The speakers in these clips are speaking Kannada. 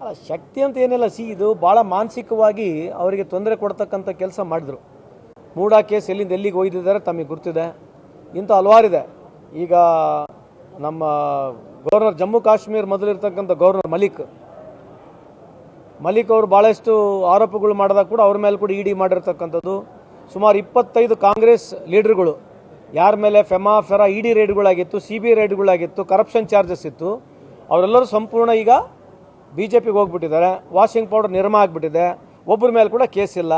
ಅಲ್ಲ, ಶಕ್ತಿ ಅಂತ ಏನಿಲ್ಲ, ಸಿ, ಇದು ಭಾಳ ಮಾನಸಿಕವಾಗಿ ಅವರಿಗೆ ತೊಂದರೆ ಕೊಡ್ತಕ್ಕಂಥ ಕೆಲಸ ಮಾಡಿದ್ರು. ಮೂಡಾ ಕೇಸ್ ಎಲ್ಲಿಂದ ಎಲ್ಲಿಗೆ ಒಯ್ದಿದ್ದಾರೆ ತಮಗೆ ಗುರ್ತಿದೆ. ಇಂಥ ಹಲವಾರಿದೆ ಈಗ ನಮ್ಮ ಗವರ್ನರ್ ಜಮ್ಮು ಕಾಶ್ಮೀರ್ ಮೊದಲಿರ್ತಕ್ಕಂಥ ಗವರ್ನರ್ ಮಲಿಕ್. ಮಲಿಕ್ ಅವರು ಭಾಳಷ್ಟು ಆರೋಪಗಳು ಮಾಡಿದಾಗ ಕೂಡ ಅವ್ರ ಮೇಲೆ ಕೂಡ ಇಡಿ ಮಾಡಿರ್ತಕ್ಕಂಥದ್ದು. ಸುಮಾರು ಇಪ್ಪತ್ತೈದು ಕಾಂಗ್ರೆಸ್ ಲೀಡರ್ಗಳು ಯಾರ ಮೇಲೆ ಫೆಮಾ ಫೆರಾ ಇಡಿ ರೇಡ್ಗಳಾಗಿತ್ತು ಸಿ ಬಿ ರೇಡ್ಗಳಾಗಿತ್ತು ಕರಪ್ಷನ್ ಚಾರ್ಜಸ್ ಇತ್ತು, ಅವರೆಲ್ಲರೂ ಸಂಪೂರ್ಣ ಈಗ ಬಿ ಜೆ ಪಿಗೆ ಹೋಗ್ಬಿಟ್ಟಿದ್ದಾರೆ. ವಾಷಿಂಗ್ ಪೌಡರ್ ನಿರ್ಮ ಆಗಿಬಿಟ್ಟಿದೆ. ಒಬ್ಬರ ಮೇಲೆ ಕೂಡ ಕೇಸ್ ಇಲ್ಲ.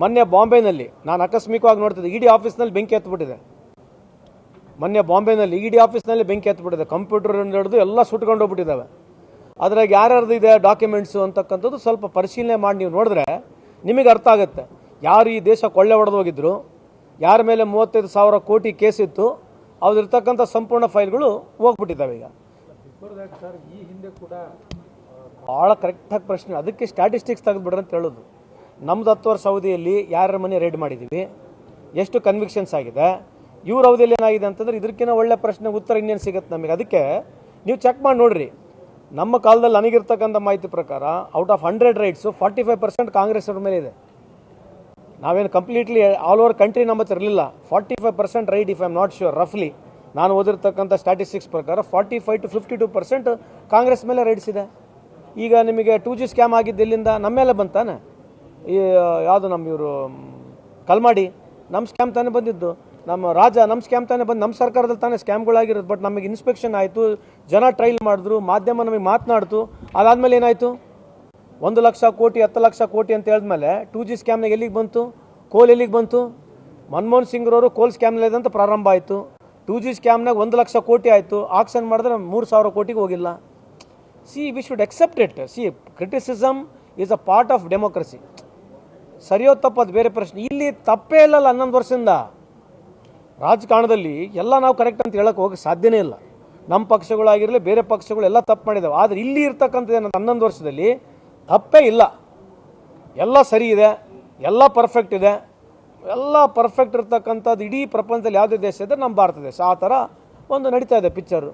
ಮೊನ್ನೆ ಬಾಂಬೆನಲ್ಲಿ, ನಾನು ಆಕಸ್ಮಿಕವಾಗಿ ನೋಡ್ತಿದ್ದೆ ಇಡಿ ಆಫೀಸ್ನಲ್ಲಿ ಬೆಂಕಿ ಎತ್ಬಿಟ್ಟಿದೆ. ಮೊನ್ನೆ ಬಾಂಬೆನಲ್ಲಿ ಇ ಡಿ ಆಫೀಸ್ನಲ್ಲಿ ಬೆಂಕಿ ಎತ್ಬಿಟ್ಟಿದೆ. ಕಂಪ್ಯೂಟರ್ ಹಿಡಿದು ಎಲ್ಲ ಸುಟ್ಕೊಂಡು ಹೋಗ್ಬಿಟ್ಟಿದ್ದಾವೆ. ಅದ್ರಾಗ ಯಾರ್ಯಾರ್ದು ಇದೆ ಡಾಕ್ಯುಮೆಂಟ್ಸು ಅಂತಕ್ಕಂಥದ್ದು ಸ್ವಲ್ಪ ಪರಿಶೀಲನೆ ಮಾಡಿ ನೀವು ನೋಡಿದ್ರೆ ನಿಮಗೆ ಅರ್ಥ ಆಗುತ್ತೆ. ಯಾರು ಈ ದೇಶ ಕೊಳ್ಳೆ ಹೊಡೆದು ಹೋಗಿದ್ರು? ಯಾರ ಮೇಲೆ ಮೂವತ್ತೈದು ಸಾವಿರ ಕೋಟಿ ಕೇಸ್ ಇತ್ತು ಅವ್ರದಿರ್ತಕ್ಕಂಥ ಸಂಪೂರ್ಣ ಫೈಲ್ಗಳು ಹೋಗ್ಬಿಟ್ಟಿದ್ದಾವೆ ಈಗ. ಈ ಹಿಂದೆ ಕೂಡ ಭಾಳ ಕರೆಕ್ಟಾಗಿ ಪ್ರಶ್ನೆ. ಅದಕ್ಕೆ ಸ್ಟ್ಯಾಟಿಸ್ಟಿಕ್ಸ್ ತೆಗೆದುಬಿಡ್ರಿ ಅಂತ ಹೇಳೋದು. ನಮ್ದು ಹತ್ತು ವರ್ಷ ಅವಧಿಯಲ್ಲಿ ಯಾರ ಮನೆ ರೇಡ್ ಮಾಡಿದ್ದೀವಿ ಎಷ್ಟು ಕನ್ವಿಕ್ಷನ್ಸ್ ಆಗಿದೆ, ಇವ್ರ ಅವಧಿಯಲ್ಲಿ ಏನಾಗಿದೆ ಅಂತಂದ್ರೆ ಇದಕ್ಕಿಂತ ಒಳ್ಳೆ ಪ್ರಶ್ನೆ ಉತ್ತರ ಇನ್ನೇನು ಸಿಗುತ್ತೆ ನಮಗೆ. ಅದಕ್ಕೆ ನೀವು ಚೆಕ್ ಮಾಡಿ ನೋಡ್ರಿ. ನಮ್ಮ ಕಾಲದಲ್ಲಿ ನನಗಿರ್ತಕ್ಕಂಥ ಮಾಹಿತಿ ಪ್ರಕಾರ out of hundred raids forty five percent Congress ಅವ್ರ ಮೇಲೆ ಇದೆ. ನಾವೇನು ಕಂಪ್ಲೀಟ್ಲಿ ಆಲ್ ಓವರ್ ಕಂಟ್ರಿ ನಮ್ಮ ಹತ್ರ ಇರಲಿಲ್ಲ. Forty five percent right if I am not sure ರಫ್ಲಿ ನಾನು ಓದಿರ್ತಕ್ಕಂಥ ಸ್ಟ್ಯಾಟಿಸ್ಟಿಕ್ಸ್ ಪ್ರಕಾರ forty five to fifty two percent Congress ಮೇಲೆ ರೈಡ್ಸ್ ಇದೆ ಈಗ ನಿಮಗೆ ಟೂ ಜಿ ಸ್ಕ್ಯಾಮ್ ಆಗಿದ್ದು ಇಲ್ಲಿಂದ ನಮ್ಮ ಮೇಲೆ ಬಂತಾನೆ? ಈ, ಯಾವುದು ನಮ್ಮ ಇವರು, ಕಲ್ಮಾಡಿ? ನಮ್ಮ ಸ್ಕ್ಯಾಮ್ ತಾನೇ ಬಂದಿದ್ದು. ನಮ್ಮ ರಾಜ, ನಮ್ಮ ಸ್ಕ್ಯಾಮ್ ತಾನೇ ಬಂದು, ನಮ್ಮ ಸರ್ಕಾರದಲ್ಲಿ ತಾನೇ ಸ್ಕ್ಯಾಮ್ಗಳಾಗಿರೋದು ಬಟ್ ನಮಗೆ ಇನ್ಸ್ಪೆಕ್ಷನ್ ಆಯಿತು. ಜನ ಟ್ರೈಲ್ ಮಾಡಿದ್ರು. ಮಾಧ್ಯಮ ನಮಗೆ ಮಾತನಾಡ್ತು. ಅದಾದಮೇಲೆ ಏನಾಯಿತು? ಒಂದು ಲಕ್ಷ ಕೋಟಿ, ಹತ್ತು ಲಕ್ಷ ಕೋಟಿ ಅಂತ ಹೇಳಿದ್ಮೇಲೆ ಟೂ ಜಿ ಸ್ಕ್ಯಾಮ್ನಾಗ ಎಲ್ಲಿಗೆ ಬಂತು? ಕೋಲ್ ಎಲ್ಲಿಗೆ ಬಂತು? ಮನಮೋಹನ್ ಸಿಂಗ್ರವರು ಕೋಲ್ ಸ್ಕ್ಯಾಮ್ನಲ್ಲಿ ಅಂತ ಪ್ರಾರಂಭ ಆಯಿತು. ಟೂ ಜಿ ಸ್ಕ್ಯಾಮ್ನಾಗ ಒಂದು ಲಕ್ಷ ಕೋಟಿ ಆಯಿತು. ಆಕ್ಷನ್ ಮಾಡಿದ್ರೆ ಮೂರು ಸಾವಿರ ಕೋಟಿಗೆ ಹೋಗಿಲ್ಲ. See we should accept it see criticism is a part of democracy ಸರಿಯೋ ತಪ್ಪದು ಬೇರೆ ಪ್ರಶ್ನೆ. ಇಲ್ಲಿ ತಪ್ಪೇ ಇಲ್ಲಲ್ಲ ಹನ್ನೊಂದು ವರ್ಷದಿಂದ. ರಾಜಕಾರಣದಲ್ಲಿ ಎಲ್ಲ ನಾವು ಕರೆಕ್ಟ್ ಅಂತ ಹೇಳೋಕೆ ಹೋಗಕ್ಕೆ ಸಾಧ್ಯನೇ ಇಲ್ಲ. ನಮ್ಮ ಪಕ್ಷಗಳಾಗಿರಲಿ, ಬೇರೆ ಪಕ್ಷಗಳು ಎಲ್ಲ ತಪ್ಪು ಮಾಡಿದ್ದಾವೆ ಆದರೆ ಇಲ್ಲಿ ಇರ್ತಕ್ಕಂಥದ್ದು ಹನ್ನೊಂದು ವರ್ಷದಲ್ಲಿ ತಪ್ಪೇ ಇಲ್ಲ. ಎಲ್ಲ ಸರಿ ಇದೆ, ಎಲ್ಲ ಪರ್ಫೆಕ್ಟ್ ಇದೆ. ಎಲ್ಲ ಪರ್ಫೆಕ್ಟ್ ಇರ್ತಕ್ಕಂಥದ್ದು ಇಡೀ ಪ್ರಪಂಚದಲ್ಲಿ ಯಾವುದೇ ದೇಶ ಇದ್ದರೆ ನಮ್ಮ ಭಾರತ ದೇಶ. ಆ ಥರ ಒಂದು ನಡೀತಾ ಇದೆ ಪಿಕ್ಚರು